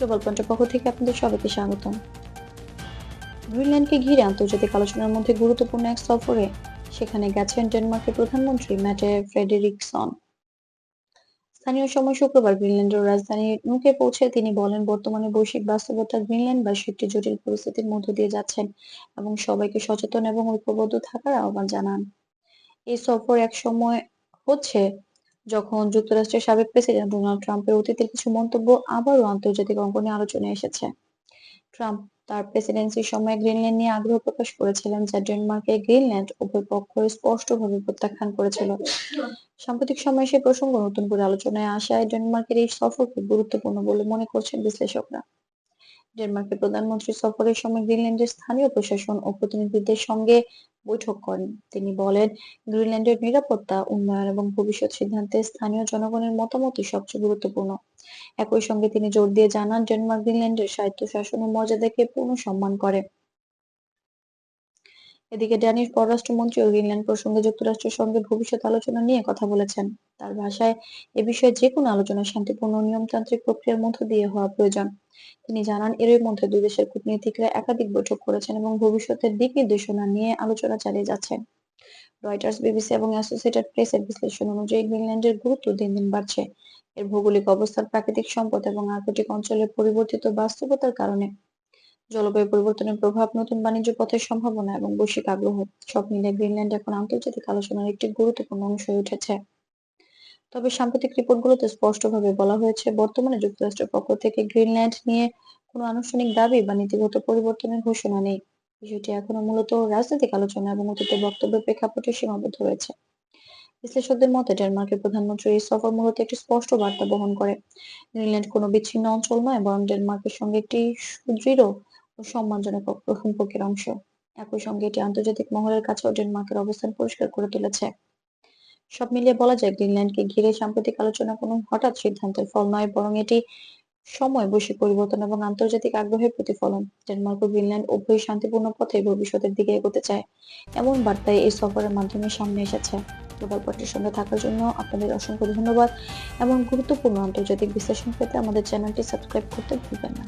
Global পয়েন্টের পক্ষ থেকে আপনাদের সবাইকে স্বাগতম। গ্রিনল্যান্ডকে ঘিরে আন্তর্জাতিক আলোচনার মধ্যে গুরুত্বপূর্ণ এক সফরে সেখানে গেছেন ডেনমার্কের প্রধানমন্ত্রী ম্যাটে ফ্রেডেরিকসন। স্থানীয় সময় শুক্রবার গ্রিনল্যান্ডের রাজধানী নুকে পৌঁছে তিনি বলেন, বর্তমানে বৈশ্বিক বাস্তবতা গ্রিনল্যান্ডবাসী একটি জটিল পরিস্থিতির মধ্য দিয়ে যাচ্ছেন এবং সবাইকে সচেতন এবং ঐক্যবদ্ধ থাকার আহ্বান জানান। এই সফর এক সময় হচ্ছে যখন যুক্তরাষ্ট্রের সাবেক প্রেসিডেন্ট ডোনাল্ড ট্রাম্পের অতীতের কিছু মন্তব্য আবারও আন্তর্জাতিক অঙ্গনে আলোচনায় এসেছে। ট্রাম্প তার প্রেসিডেন্সির সময় গ্রিনল্যান্ড নিয়ে আগ্রহ প্রকাশ করেছিলেন, যা ডেনমার্কের গ্রিনল্যান্ড উভয় পক্ষ স্পষ্টভাবে প্রত্যাখ্যান করেছিল। সাম্প্রতিক সময়ে সে প্রসঙ্গ নতুন করে আলোচনায় আসায় ডেনমার্কের এই সফরকে গুরুত্বপূর্ণ বলে মনে করছেন বিশ্লেষকরা। ডেনমার্কের প্রধানমন্ত্রী সফরের সময় গ্রিনল্যান্ডের স্থানীয় প্রশাসন ও প্রতিনিধিদের সঙ্গে বৈঠক করেন। তিনি বলেন, গ্রিনল্যান্ডের নিরাপত্তা, উন্নয়ন এবং ভবিষ্যৎ সিদ্ধান্তে স্থানীয় জনগণের মতামতই সবচেয়ে গুরুত্বপূর্ণ। একই সঙ্গে তিনি জোর দিয়ে জানান, ডেনমার্ক গ্রিনল্যান্ডের স্বায়ত্তশাসন ও মর্যাদাকে পূর্ণ সম্মান করে। এদিকে ড্যানিশ পররাষ্ট্রমন্ত্রীও গ্রিনল্যান্ড প্রসঙ্গে যুক্তরাষ্ট্রের সঙ্গে ভবিষ্যৎ আলোচনা নিয়ে কথা বলেছেন। তার ভাষায়, এ বিষয়ে যে কোনো আলোচনা শান্তিপূর্ণ নিয়মতান্ত্রিক প্রক্রিয়ার মধ্য দিয়ে হওয়া প্রয়োজন। তিনি জানান, এরই মধ্যে দুই দেশের কূটনীতিকরা একাধিক বৈঠক করেছেন এবং ভবিষ্যতের দিক নির্দেশনা নিয়ে আলোচনা চালিয়ে যাচ্ছেন। রয়টার্স, বিবিসি এবং অ্যাসোসিয়েটেড প্রেসের বিশ্লেষণ অনুযায়ী গ্রিনল্যান্ডের গুরুত্ব দিন দিন বাড়ছে। এর ভৌগোলিক অবস্থান, প্রাকৃতিক সম্পদ এবং আর্কটিক অঞ্চলের পরিবর্তিত বাস্তবতার কারণে জলবায়ু পরিবর্তনের প্রভাব নতুন বাণিজ্য পথের সম্ভাবনা এবং বৈশ্বিক আগ্রহ। সব মিলিয়ে গ্রিনল্যান্ড এখন আন্তর্জাতিক আলোচনার একটি গুরুত্বপূর্ণ অংশ হয়ে উঠেছে। তবে সাম্প্রতিক রিপোর্টগুলোতে স্পষ্টভাবে বলা হয়েছে, বর্তমানে যুক্তরাষ্ট্রের পক্ষ থেকে গ্রিনল্যান্ড নিয়ে কোনো আনুষ্ঠানিক দাবি বা নীতিগত পরিবর্তনের ঘোষণা নেই। বিষয়টি এখনও মূলত রাজনৈতিক আলোচনা এবং অতীতের বক্তব্যের প্রেক্ষাপটে সীমাবদ্ধ রয়েছে। বিশ্লেষকদের মতে, ডেনমার্কের প্রধানমন্ত্রীর এই সফর মূলত একটি স্পষ্ট বার্তা বহন করে। গ্রিনল্যান্ড কোনো বিচ্ছিন্ন অঞ্চল নয়, বরং ডেনমার্কের সঙ্গে একটি সুদৃঢ় ও সম্মানজনক সম্পর্কের অংশ। একই সঙ্গে এটি আন্তর্জাতিক মহলের কাছেও ডেনমার্কের অবস্থান পরিষ্কার করে তুলেছে। সব মিলিয়ে বলা যায়, গ্রিনল্যান্ডকে ঘিরে সাম্প্রতিক আলোচনা কোনো হঠাৎ সিদ্ধান্তের ফল নয়, বরং এটি সময় বৈশ্বিক পরিবর্তন এবং আন্তর্জাতিক আগ্রহের প্রতিফলন ডেনমার্ক ও গ্রিনল্যান্ড উভয়ই শান্তিপূর্ণ পথে ভবিষ্যতের দিকে এগোতে চায়। এমন বার্তায় এই সফরের মাধ্যমে সামনে এসেছে। গ্লোবাল পয়েন্টের সঙ্গে থাকার জন্য আপনাদের অসংখ্য ধন্যবাদ। এবং গুরুত্বপূর্ণ আন্তর্জাতিক বিশ্লেষণ পেতে আমাদের চ্যানেলটি সাবস্ক্রাইব করতে ভুলবেন না।